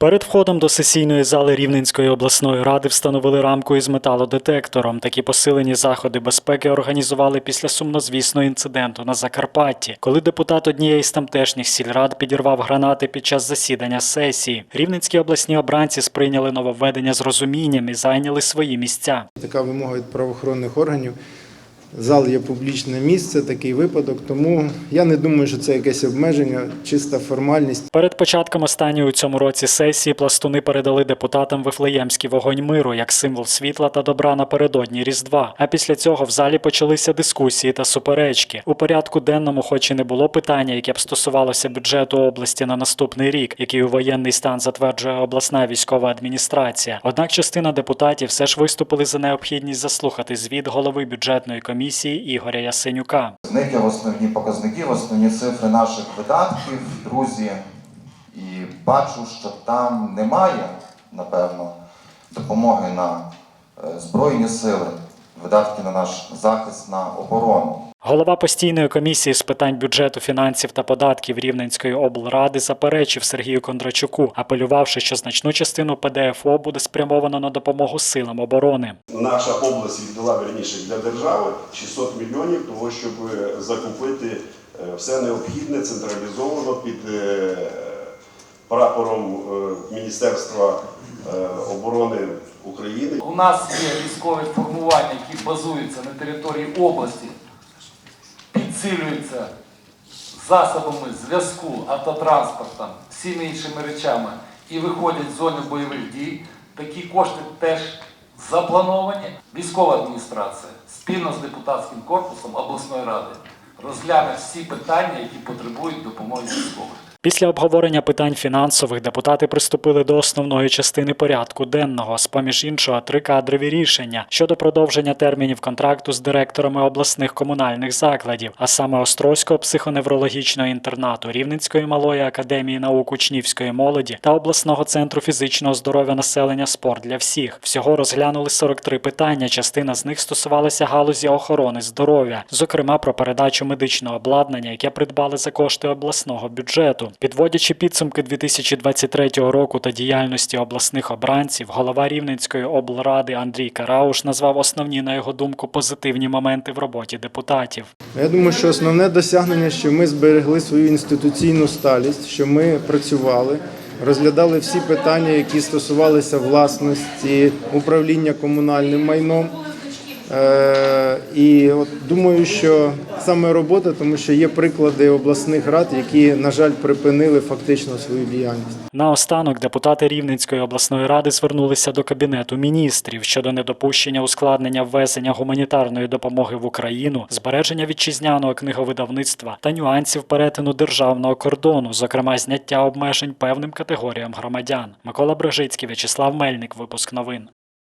Перед входом до сесійної зали Рівненської обласної ради встановили рамку із металодетектором. Такі посилені заходи безпеки організували після сумнозвісного інциденту на Закарпатті, коли депутат однієї з тамтешніх сільрад підірвав гранати під час засідання сесії. Рівненські обласні обранці сприйняли нововведення з розумінням і зайняли свої місця. Така вимога від правоохоронних органів. Зал є публічне місце, такий випадок. Тому я не думаю, що це якесь обмеження, чиста формальність. Перед початком останньої у цьому році сесії пластуни передали депутатам Вифлеємський вогонь миру як символ світла та добра напередодні Різдва. А після цього в залі почалися дискусії та суперечки. У порядку денному, хоч і не було питання, яке б стосувалося бюджету області на наступний рік, який у воєнний стан затверджує обласна військова адміністрація. Однак частина депутатів все ж виступили за необхідність заслухати звіт голови бюджетної комісії Ігоря Ясенюка. Показники, основні показники, основні цифри наших видатків, друзі. І бачу, що там немає, напевно, допомоги на е, Збройні сили, видатки на наш захист, на оборону. Голова постійної комісії з питань бюджету, фінансів та податків Рівненської облради заперечив Сергію Кондрачуку, апелювавши, що значну частину ПДФО буде спрямовано на допомогу силам оборони. Наша область віддала верніше для держави 600 мільйонів, того щоб е, закупити е, все необхідне централізовано під е, прапором Міністерства оборони України. У нас є військові формування, які базуються на території області, підсилюються засобами зв'язку, автотранспортом, всіми іншими речами і виходять з зони бойових дій. Такі кошти теж заплановані. Військова адміністрація спільно з депутатським корпусом обласної ради розгляне всі питання, які потребують допомоги військових. Після обговорення питань фінансових депутати приступили до основної частини порядку денного, з поміж іншого, три кадрові рішення щодо продовження термінів контракту з директорами обласних комунальних закладів, а саме Острозького психоневрологічного інтернату, Рівненської малої академії наук учнівської молоді та обласного центру фізичного здоров'я населення спорт для всіх. Всього розглянули 43 питання. Частина з них стосувалася галузі охорони здоров'я, зокрема про передачу медичного обладнання, яке придбали за кошти обласного бюджету. Підводячи підсумки 2023 року та діяльності обласних обранців, голова Рівненської облради Андрій Карауш назвав основні, на його думку, позитивні моменти в роботі депутатів. Я думаю, що основне досягнення, що ми зберегли свою інституційну сталість, що ми працювали, розглядали всі питання, які стосувалися власності, управління комунальним майном. Е, І от думаю, що саме робота, тому що є приклади обласних рад, які, на жаль, припинили фактично свою діяльність. Наостанок депутати Рівненської обласної ради звернулися до кабінету міністрів щодо недопущення ускладнення ввезення гуманітарної допомоги в Україну, збереження вітчизняного книговидавництва та нюансів перетину державного кордону, зокрема зняття обмежень певним категоріям громадян. Микола Брижицький, В'ячеслав Мельник, випуск новин.